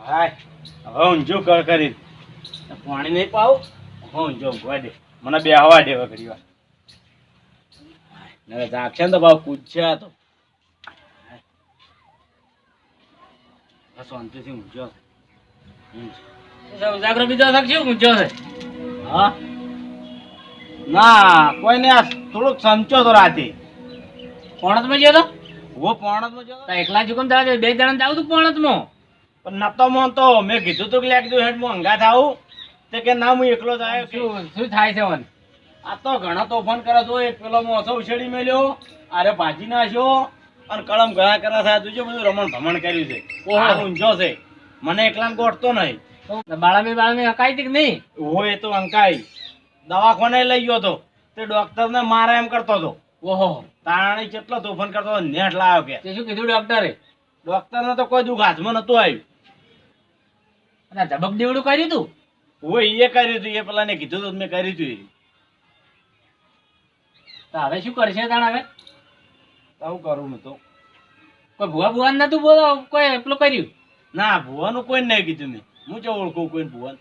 હાય હવે ઊંઝો કર કરી? પાણી નહીં પાવું? હવે ઊંઝો ઊંઘવા દે. મને બે હવા દે હવે વાર જાગશે ને તો ભાવ આ તો. શાંતિથી ઊંઝો. ઉજાગરો બીજો શકશે છે? હા? ના કોઈ ને આ થોડોક સંચો તો રાતે. પોણતમાં ગયો તો? હું પોણતમાં જો એકલા જ હુકમ થાય બે જણા જાવ તું પોણતમાં. પણ નતો મોન તો મેં કીધું તું કે લે કીધું હેડ હું થાઉ આવું. તે કે ના હું એકલો જ આવ્યો શું શું થાય છે વન આ તો ઘણા તોફાન કરે તો એક પેલો મોસો ઉછેડી મેલ્યો અરે ભાજી નાખ્યો અને કળમ ઘણા કરે છે તું બધું રમણ ભમણ કર્યું છે. ઓહો. ઊંઝો છે. મને એકલાને ગોઠતો નહીં. બાળામી બાળામી હકાઈ હતી કે નહીં? હોય એ તો અંકાઈ દવાખાને લઈ ગયો તો. તે ડોક્ટરને મારે એમ કરતો હતો. ઓહો. તાણી કેટલો તોફાન કરતો નેટ લાવ્યો કે. તે શું કીધું ડોક્ટરે? ડોક્ટરને તો કોઈ દુઃખ હાથમાં નતું આવ્યું. અને ધબક દેવડું કર્યું તું? હોય એ કર્યું હતું એ પેલાને કીધું હતું મેં કર્યું એ. તો હવે શું કરશે તાણ હવે? તો આવું કરું તો. કોઈ ભુવા ભુવાન નતું બોલો? કોઈ પેલું કર્યું? ના ભુવાનું કોઈ નહીં કીધું મેં. હું જો ઓળખું કોઈ ભુવાન.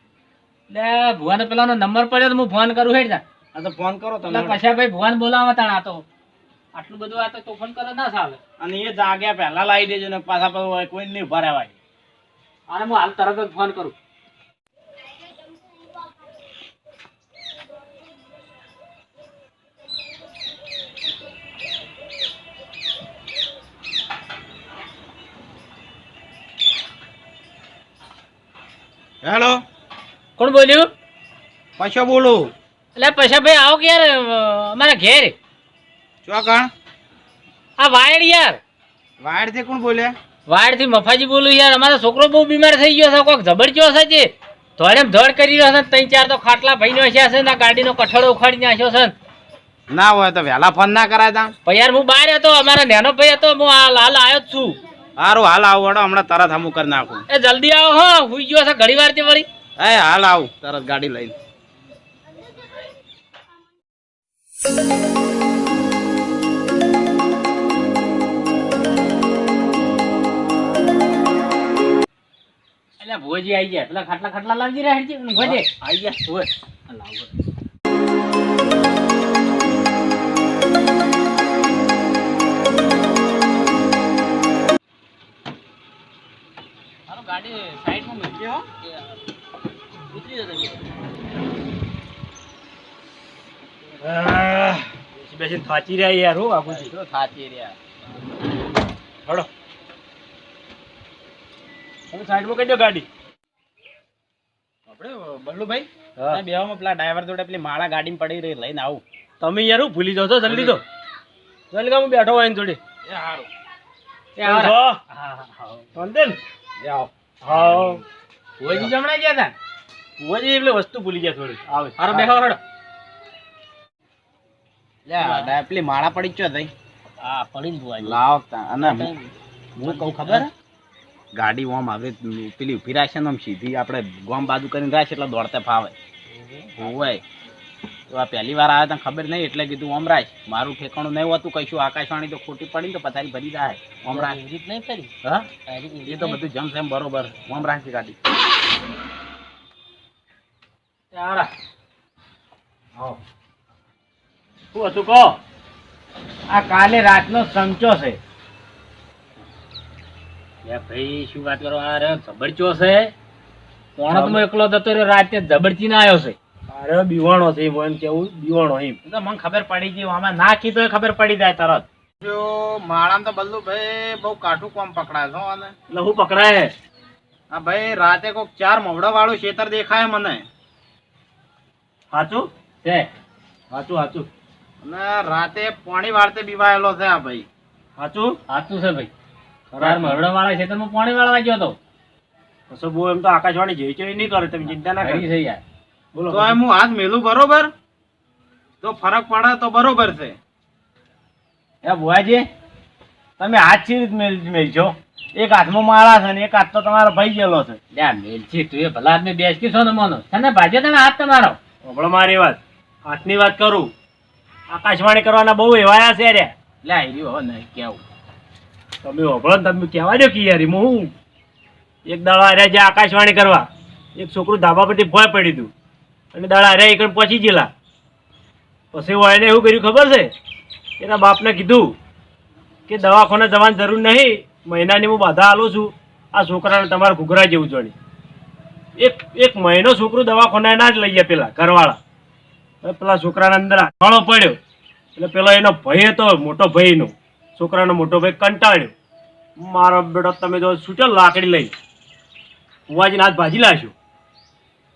એટલે ભુવાનો પેલાનો નંબર પડ્યો તો હું ફોન કરું હેડ આ તો ફોન કરો એટલે તમે. પછી ભાઈ ભુવાન બોલાવવા તાણ આ તો. આટલું બધું આ તો તોફાન કરો ના સાલે. અને એ જાગ્યા પહેલા લાવી દેજો ને પાછા પાછા કોઈ નહીં ઊભા રહેવાય. અને હું હાલ તરત જ ફોન કરું. હેલો. કોણ બોલ્યું? પૈસા બોલું. એટલે પૈસા ભાઈ આવો કે યાર અમારા ઘેર? ચોકણ. આ વાયડ યાર વાયરથી કોણ બોલ્યા વાયડથી મફાજી બોલું યાર અમારો છોકરો બહુ બીમાર થઈ ગયો છે કોઈક જબરજસ્ત છે જે. ધોળેમ ધોળ કરી રહ્યો છે ત્રણ ચાર તો ખાટલા ભાઈ નાખ્યા છે ને ગાડીનો કઠોળો ઉખાડી નાખ્યો છે ના. હોય તો વહેલા ફોન ના કરાય તા યાર હું બહાર હતો અમારો નેનો ભાઈ હતો હું હાલ આવ્યો જ છું. સારું હાલ આવું વડો હમણાં તરત હમું કરી નાખું. એ જલ્દી આવો હો હુઈ ગયો છે ઘડી વારથી વળી. એ હાલ આવું તરત ગાડી લઈને. એટલે ભુવજી આવી ગયા. પેલા ખાટલા ખાટલા લાવજી રહ્યા હેડજી. દે આઈ ગયા. આ લાવો. ગાડી સાઈડમાં મૂકી હો. ઉતરી જતો બેસીને થાચી રહ્યા યાર હું બાપુજી. થાચી રહ્યા. હળો. તમે સાઈડમાં કહી દો ગાડી. આપણે બલ્લુભાઈ બેવામાં પેલા ડ્રાઈવર જોડે પેલી માળા ગાડીમાં પડી રહી લઈને આવું. તમે યાર ભૂલી જાઓ છો જલ્દી તો જલ્દી બેઠો હોય જોડે. એ એ. હા ભુવજી જમણા ગયા હતા ભુવાજી એટલે વસ્તુ ભૂલી ગયા થોડી. આવે. હારો બેહો હડો પેલી માળા પડી ચો થઈ હા પડી ભુવાજી. લાવ અને હું કહું ખબર? ગાડી ઓમ આવે પેલી ઊભી રાખશે ને આમ સીધી આપણે ગોમ બાજુ કરીને રાખશે એટલે દોડતે ફાવે. હોય તો આ પહેલી વાર આવ્યા તને ખબર નહીં એટલે કીધું ઓમ રાખ. મારું ઠેકાણું નહીં હોતું કહીશું આકાશવાણી તો ખોટી પડી તો પથારી ભરી જાય. ઓમ રાખ. નહીં કરી હા? એ તો બધું જમ સેમ બરોબર. ઓમ રાખશે ગાડી. શું હતું કહો? આ કાલે રાતનો સંચો છે. ભાઈ શું વાત કરો? અરે રે જબરચો છે. પોણતમાં એકલો જતો રહ્યો રાતે જબરચી ના આવ્યો છે. અરે બીવાણો છે એમ કેવું બીવાણો એમ. તો મને ખબર પડી ગઈ આમાં નાખી તો ખબર પડી જાય તરત. જો માળામાં તો બલ્લુ ભાઈ બહુ કાઠું કોમ પકડાય છો અને એટલે હું પકડાય? હા ભાઈ રાતે કોક ચાર મવડા વાળું ખેતર દેખાય મને. સાચું છે. સાચું સાચું અને રાતે પાણી વાળતે બીવાયેલો છે આ ભાઈ. સાચું સાચું છે ભાઈ. મરડા વાળા ખેતરમાં પાણી વાળવા ગયો તો. કશો બહુ એમ તો આકાશવાણી જેવી છે નહીં કરે તમે ચિંતા ના કરી. થઈ જાય. બોલો તો હું હાથ મેલું બરોબર? તો ફરક પડે તો બરોબર છે. એ ભુવાજી તમે હાથથી મેલજો. એક હાથમાં માળા છે ને એક હાથ તો તમારો ભાઈ ગયેલો છે. લ્યા મેલછી તું એ ભલા આદમી બેસકી છો ને મનો. તને ભાજે તને હાથ તમારો? હમણાં મારી વાત. હાથની વાત કરું. આકાશવાણી કરવાના બહુ એવાયા છે રે. લે આવી હવે નહીં કેવું. તમે હોભળો તમે કહેવા દો કે યાર હું એક દાડો હાર્યા જ્યાં આકાશવાણી કરવા, એક છોકરું ધાબા પરથી ભોય પડી હતું અને દાડા હાર્યા એકણ પહોંચી ગયેલા. પછી એને એવું કર્યું ખબર છે? એના બાપને કીધું કે દવાખાને જવાની જરૂર નહીં, મહિનાની હું બાધા આલું છું. આ છોકરાને તમારે ઘૂઘરા જેવું જોડી. એક એક મહિનો છોકરું દવાખાને ના જ લઈ ગયા પેલા, ઘરવાળા. પેલા છોકરાના અંદર હાથવાળો પડ્યો. એટલે પેલો એનો ભય હતો, મોટો ભયનો. છોકરાનો મોટો ભાઈ કંટાળ્યો. મારો બેટો તમે જો છૂટો લાકડી લઈ. ફુવાજીને હાથ ભાજી લાશું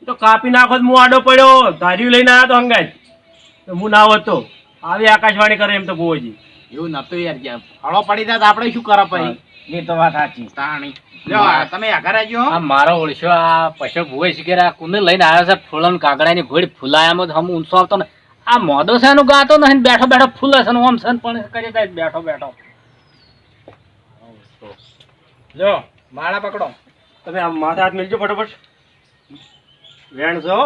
તો કાપી નાખો હું આડો પડ્યો. ધાર્યું લઈને આવ્યો તો હંગાજ હું ના હોતો આવી આકાશવાણી કરે એમ તો ફુવાજી એવું નતું યાર જ્યાં ફળો પડી જાય તો આપણે શું કરો પછી? એ તો વાત સાચી. તાણી. તમે આવજો આ મારો ઓળશો આ પશુ ભૂવે શીખે આ કુને લઈને આવ્યો છે ફૂલન કાગડાની ઘોડી ફૂલાયામાં હમ ઊંચો આવતો ને. આ મોદો છે એનું ગાતો નહીં બેઠો બેઠો ફૂલે છે ઓમ છે પણ કરી જાય બેઠો બેઠો. જો માળા પકડો. તમે આ માથા હાથ મિલજો ફટાફટ. વેણ છો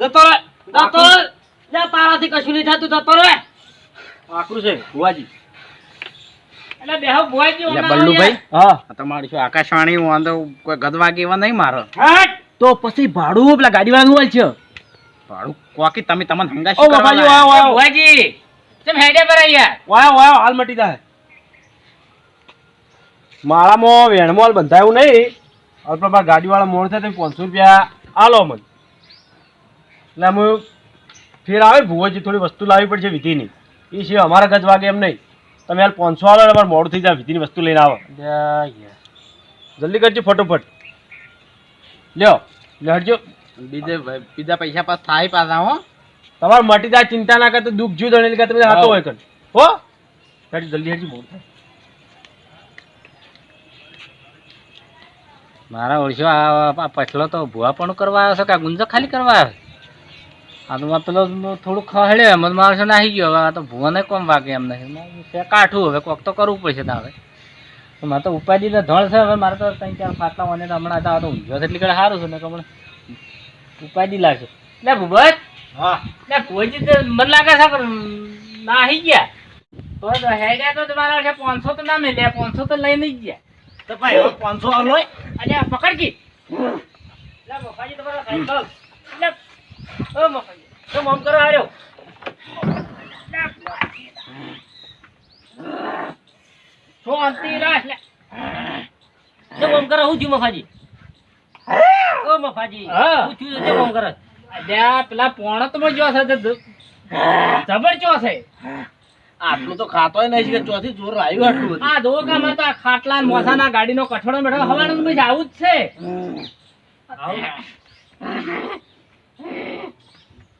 જતો રે જતો લે, તારાથી કશું નહીં થતું જતો. આકરું છે ભુવાજી, બલ્લુભાઈ હા. તમારી શું આકાશવાણી વાંધો કોઈ ગદવાગી એવા નહીં મારો. તો પછી ભાડું પેલા ગાડી વાળાનું હોય છે. ભાડું કોકી તમે તમને હંગા ઓ બાપાજી વાહ વાવ ભુવાજી, ચમ હેડે પર યાર. વાહ વાવ હાલ મટી જાય. માળામાં વેણમાં હાલ બંધાયું નહીં. હવે પેલા ગાડી વાળા મોડ થાય તમે પાંચસો રૂપિયા. આલો મને. એટલે અમે ફેર આવે ભુવાજી થોડી વસ્તુ લાવવી પડશે વિધિની. એ સિવાય અમારા ગજ વાગે એમ નહીં. તમે હાલ પાંચસો આલો અમારે મોડું થઈ જાય વિધિની વસ્તુ લઈને આવો. જલ્દી કરજો ફટોફટ. લ્યો લડજો બીજે બીજા પૈસા પાસ થાય પાછા હો. તમારે મટી જાય ચિંતા ના કરતો દુઃખ જુ દણેલ કે બધા હાથો હોય કણ. હો? હેડજો જલ્દી હેડજો મોડું મારા ઓળશો આ પછલો તો ભૂવા પણ કરવા આવ્યો છે કે ગુંજો ખાલી કરવા આવ્યો આ તો પેલો થોડું ખહેડ્યો એમ જ માણસો નાહી ગયો. હવે આ તો ભૂવાને કોમ વાગે એમ નહીં કાઠું હવે કોક તો કરવું પડશે તારે. મારે તો ઉપાધિ તો ધળ છે હવે મારે તો ત્રણ ચાર ફાટલા મને તો હમણાં તો આ તો ઊંઝો એટલે સારું છે ને હમણાં ઉપાધિ લાગશે. એટલે ભૂભત હા. લે કોઈ મને લાગે છે ના આવી ગયા? તો તો હેડ્યા તો તમારા છે પાંચસો તો ના મેલ્યા પાંચસો તો લઈને જ ગયા. તો ભાઈ હવે પાંચસો આલો અને પકડ કી. લે મફાજી તમારો સાયકલ લે ઓ મફાજી. તો મમ કરો આર્યો શાંતિ રાખ. લે. કરો હું મફાજી. ઓ મફાજી હું. છું તો મમ કરો. અલ્યા પેલા પોણો તો જો છે જબર ચો છે. આટલું તો ખાતોય નહીં કે ચોથી જોર આવ્યું આટલું આ દો કામ તો આ ખાટલા મોસાના ગાડીનો કઠોળો બેઠો હવાનું ભાઈ આવું જ છે.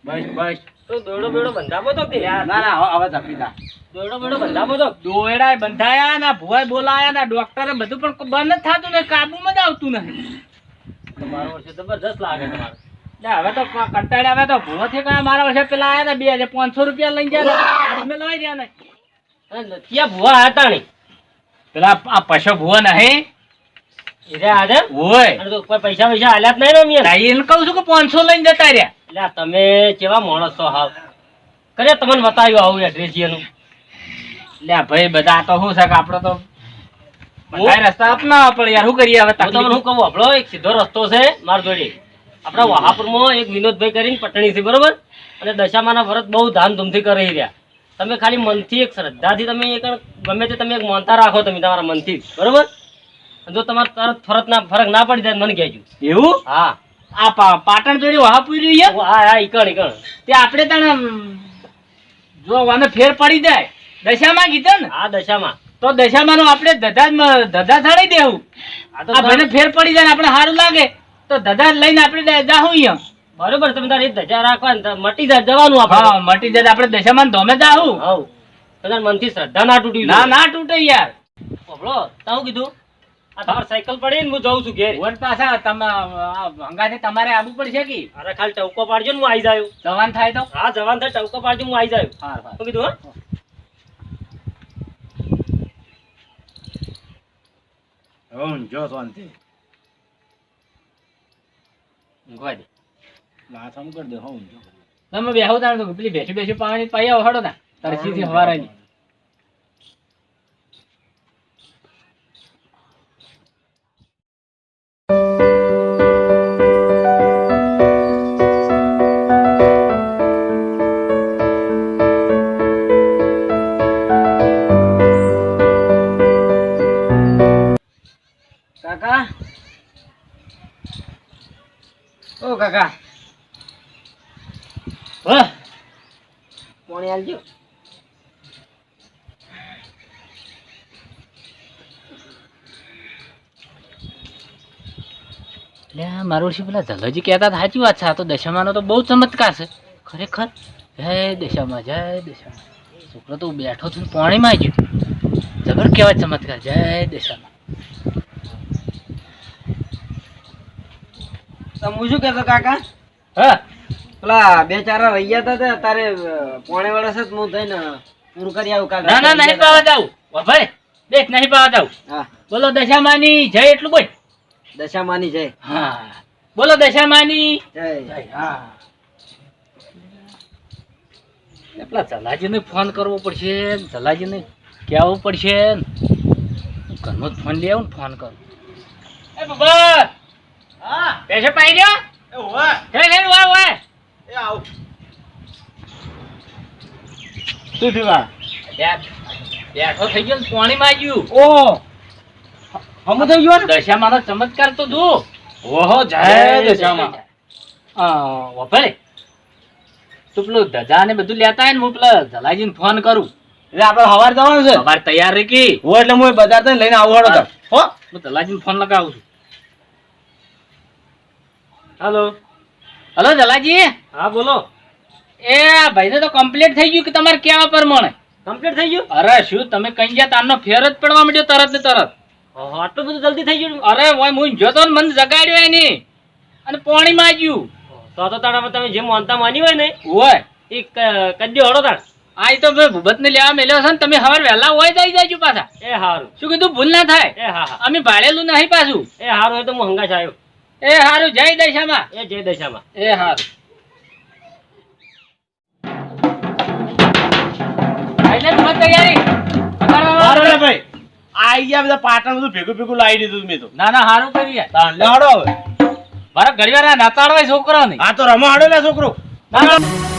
બસ બસ. તો દોડો બેડો બંધાવો તો ના ના હવે હવે દા. દોડો બેડો બંધાવો તો. દોયડા બંધાયા ના ભુવાય બોલાયા ના ડોક્ટરે બધું પણ બંધ થતું નહીં કાબુમાં જ આવતું નહીં. તમારો વર્ષે જબરજસ્ત લાગે તમારે હવે તો કંટાળ્યા હવે તો ભૂવો થી કયા મારા વર્ષે પેલા આયા ને બે હજાર પાંચસો રૂપિયા લઈ ગયા તમે લઈ ગયા ને. ક્યાં ભૂવા હતા નહીં પેલા આ પશુ ભુવા નહીં. પૈસા પૈસા આલ્યા જ નહીં ને એને કહું છું કે પાંચસો લઈને જતા રહ્યા. એટલે તમે કેવા માણસ છો હાવ? કરે તમને બતાવ્યું આવું એડ્રેસ એનું. એટલે ભાઈ બધા તો શું છે કે આપણે તો બધા રસ્તા અપનાવવા પડે યાર. શું કરીએ હવે તમને હું કહું? આપણો એક સીધો રસ્તો છે માર જોડે. આપણા વહાપુરમાં એક વિનોદભાઈ કરીને પટણી છે બરોબર? અને દશામાના વ્રત બહુ ધામધૂમથી કરી રહ્યા. તમે ખાલી મનથી એક શ્રદ્ધાથી તમે એક ગમે તે તમે એક માનતા રાખો તમે તમારા મનથી બરોબર? જો તમારે તરત ફરત ના ફરક ના પડી જાય મને કહેજો. એવું? હા. આ પાટણ જોડે પૂર્યું છે? હા હા ઈકણ ઈકણ. તે આપણે તને જો વાને ફેર પડી જાય દશામાં કીધો ને? હા દશામાં. તો દશામાં આપણે ધધા ધધા ચડાઈ દેવું. આ ભાઈને ફેર પડી જાય ને આપણે સારું લાગે તો ધધા લઈને આપણે જાહું અહીંયા. બરોબર તમે તારે ધજા રાખવા ને મટી જાય જવાનું આપણે. હા મટી જાય આપણે દશામાં ધોમે જાહું. હવ. મનથી શ્રદ્ધા ના તૂટી ના ના તૂટે યાર. બોલો તાવું કીધું? આ તમારી સાયકલ પડી ને હું જાઉં છું ઘેર. વન પાછા તમે હંગાથી તમારે આવવું પડશે કે? અરે ખાલી ટવકો પાડજો ને હું આવી જાયો જવાન થાય તો? હા જવાન થાય ટવકો પાડજો હું આવી જાયો હા હા કીધું હા? હમ જો શાંતિ. ઊંઘવા દે. માથામ કરી દે હમ જો. તમે બેહો તાણ તો પેલી બેસી બેસી પાણી પાઈ આવો હડો ના તરસીથી હવારાની કાકા. હા? આલજો? એટલે મારું ઓળશી પેલા ધલજી કહેતા હતા, સાચી વાત છે, આ તો દશામાનો તો બહુ ચમત્કાર છે. ખરેખર? જય દશામાં જય દશામાં. છોકરો તો બેઠો છું પાણીમાં જ જબર કહેવાય ચમત્કાર, જય દશામાં. હું શું કહેતો કાકા? હા? પેલા બે ચાર રહી ગયા હતા તારે પોણે વાળા છે હું થઈને પૂરું કરી આવું કાકા. ના ના નહીં પાવા જાવ ભાઈ દેખ નહીં પાવા જાવ હા. બોલો દશામાની જય એટલું બોલ. દશામાની જય. હા. બોલો દશામાની જય. હા. પેલા જલાજીને ફોન કરવો પડશે જલાજીને કહેવું પડશે. ઘરનો જ ફોન લઈ આવું ને ફોન કરું. એ બબર હા પૈસા પાઈ ગયો એ હોય હે હે વાય વાય એ આવ. શું થયું આ? બેઠો થઈ ગયો ને પાણીમાં આવ્યું ઓ હમું થઈ ગયો ને? દશામાનો ચમત્કાર તો જુઓ. ઓહો જય દશામાં. હા વપરે તું પેલું ધજા ને બધું લેતા હોય ને હું પેલા જલાજીને ફોન કરું. એટલે આપણે સવાર જવાનું છે. તમારે તૈયાર રહી કી હું એટલે હું બજાર થઈને લઈને આવું હેડો હો. હું જલાજીને ફોન લગાવું છું. હાલો. હલો જલાજી હા બોલો. એ ભાઈ ભાઈને તો કમ્પ્લીટ થઈ ગયું કે તમારે કેવા પ્રમાણે? કમ્પ્લીટ થઈ ગયું? અરે શું તમે કઈ ગયા તારનો ફેર જ પડવા માંડ્યો તરત ને તરત? આટલું બધું જલ્દી થઈ ગયું? અરે ઓય હું જોતો ને મને જગાડ્યો એની. અને પાણીમાં ગયું તો તો તારા તમે જે માનતા માની હોય ને હોય. એ કદ્યો હડો તાર આ તો મેં ભૂપતને લેવા મેલ્યો છે ને તમે હવાર વહેલા હોય જઈ જાય પાછા. એ હારું. શું કીધું ભૂલ ના થાય? એ હા હા. અમે ભાડેલું નહીં પાછું. એ હારું હોય તો હું હંગાશ આવ્યો. એ હારું જય દશામાં. એ જય દશામાં. એ હારું. તૈયારી આઈ ગયા બધા પાટણ બધું ભેગું ભેગું લાવી દીધું મેં તો. ના ના હારું કરીએ હવે. મારા ઘડી વાર નાતાડવાય છોકરો નહીં આ તો રમાડો ને છોકરો. ના.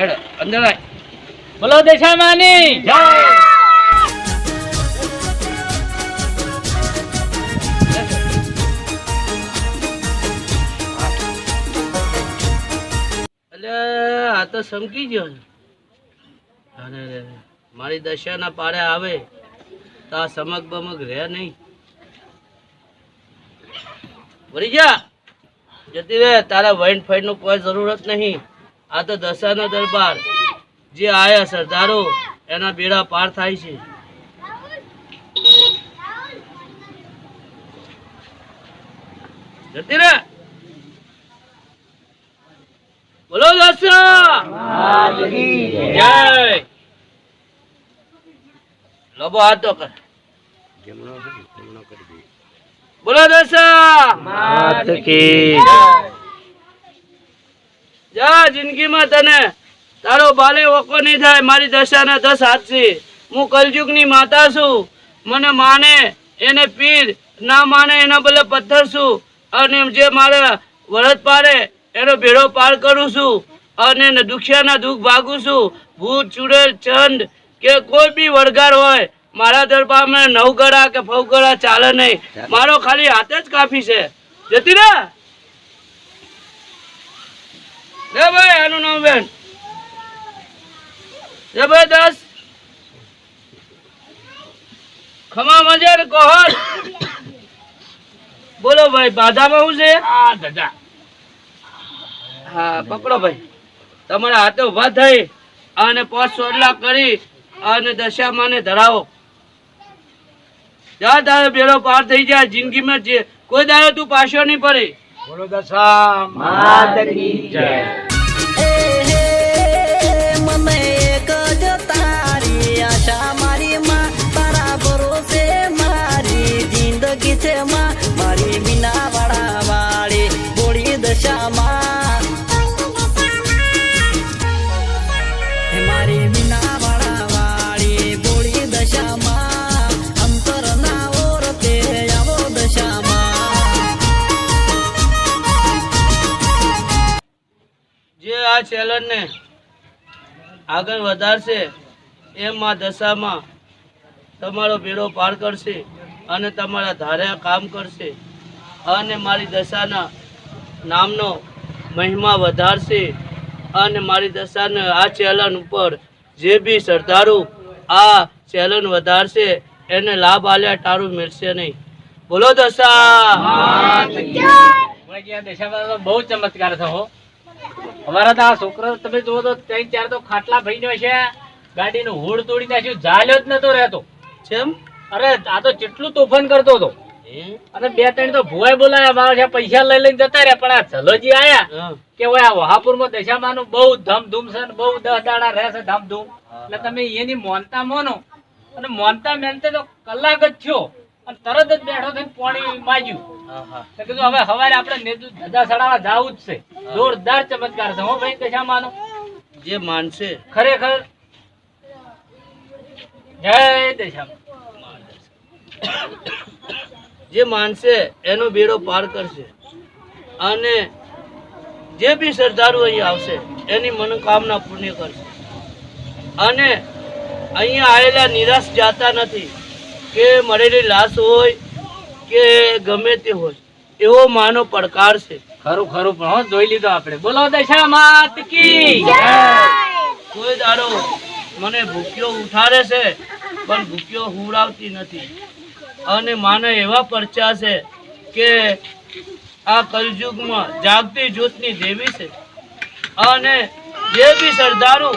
હેડો, અંદર આય. બોલો દશામાની જય. એટલે આ તો સમકી ગયો. અરે રે. મારી દશાના પારે આવે, તો આ સમક બમક રહે નહીં. વળી જા. જતી રે તારા વાઈન ફાઈનનું કોઈ જરૂરત નહીં. આ તો દશાનો દરબાર. જે આયા સરદારો, એના બેડા પાર થાય છે. બોલો જય. લોબો હાથ તો કર. બોલો દશા જા જિંદગીમાં તને. તારો બાલે ઓકો નહીં થાય મારી દશાના દસ હાથ છે હું કલયુગની માતા છું. મને માને એને પીર ના માને એના બદલે પથ્થર છું. અને જે મારે વરદ પાડે એનો ભેડો પાર કરું છું. અને દુખિયાના દુઃખ ભાગું છું. ભૂત ચુડેલ ચંદ કે કોઈ બી વળગાર હોય મારા દરબારમાં નવગડા કે ફવગડા ચાલે નહીં. મારો ખાલી હાથે જ કાફી છે. જતી રે રે ભાઈ આનું નામ બેન. જબરદસ્ત. ખમા મજર કોહર બોલો ભાઈ બાધામાં હું છે? આ દાદા. હા પકડો ભાઈ. તમારા હાથે ઊભા થઈ અને પાંચ સોડલા કરી અને દશામાને ધરાવો. જા તારે બેડો પાર થઈ જાય જિંદગીમાં જે કોઈ દાડો તું પાછો નહીં પડે બોલો દશા એ હે મને એક જ તારી આશા મારી માં તારા ભરોસે મારી જિંદગી છે માં. મારી મીના વાળા વાળી બોળી દશામાં આ ચેલેન્જને આગળ વધારશે એમ આ દશામાં તમારો ભેડો પાર કરશે અને તમારા ધાર્યા કામ કરશે અને મારી દશાના નામનો મહિમા વધારશે અને મારી દશાને આ ચેલેન્જ ઉપર જે બી શ્રદ્ધાળુ આ ચેલેન્જ વધારશે એને લાભ આલ્યા તારું મળશે નહીં. બોલો દશા. બહુ ચમત્કાર હો. અમારા તો આ છોકરો તમે જુઓ તો ત્રણ ચાર તો ખાટલા ભાઈ છે. ગાડીનું હોડ તોડી નાખ્યું ઝાલ્યો જ નતો રહેતો. જેમ? અરે આ તો કેટલું તોફાન કરતો હતો. અને બે ત્રણ તો ભુવાય બોલાયા મારા છે પૈસા લઈ લઈને જતા રહ્યા પણ આ જલોજી આયા કે ઓય આ વહાપુરમાં દશામાનું બહુ ધમધૂમ છે ને બહુ દસ દાડા રહેશે ધમધૂમ. એટલે તમે એની મોનતા મોનો. અને મોનતા મેનતે તો કલાક જ થયો. અને તરત જ બેઠો થઈને પાણી માજ્યું. તો કીધું હવે સવારે આપણે ધજા સડાવા જાવું જ છે. જોરદાર ચમત્કાર છે હો ભાઈ દશામાનો જે માનશે. ખરેખર જય દશામાં. જે માનશે એનો બેડો પાર કરશે. અને જે બી શ્રદ્ધાળુ અહીં આવશે એની મનોકામના પૂર્ણ કરશે. અને અહીંયા આવેલા નિરાશ જાતા નથી. કે મળેલી લાશ હોય કે ગમે તે હોય એવો માનો પડકાર છે. ખરું ખરું પણ હો જોઈ લીધો આપણે. બોલો દશા માત કી? કોઈ દાડો મને ભૂખ્યો ઉઠાડે છે પણ ભૂખ્યો હુવડાવતી નથી. અને માને એવા પરચા છે કે આ કલયુગમાં જાગતી જ્યોતની દેવી છે. અને જે બી શ્રદ્ધાળુ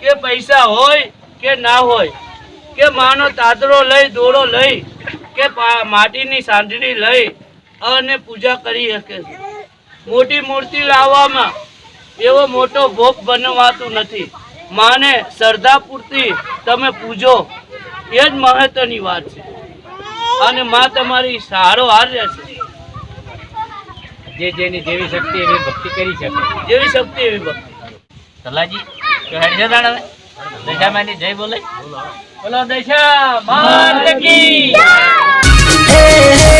કે પૈસા હોય કે ના હોય કે માનો તાદરો લઈ દોરો લઈ કે માટીની સાંજડી લઈ અને પૂજા કરી શકે છે. મોટી મૂર્તિ લાવવામાં એવો મોટો ભોગ બનવાતું નથી. માને શ્રદ્ધા પૂરતી તમે પૂજો. એ જ મહત્વની વાત છે. અને માં તમારી સારો હાર રહેશે જે જેની જેવી શક્તિ એવી ભક્તિ કરી શકે. જેવી શક્તિ એવી ભક્તિ. સલાજી તો જય બોલે. બોલો દશા માત કી!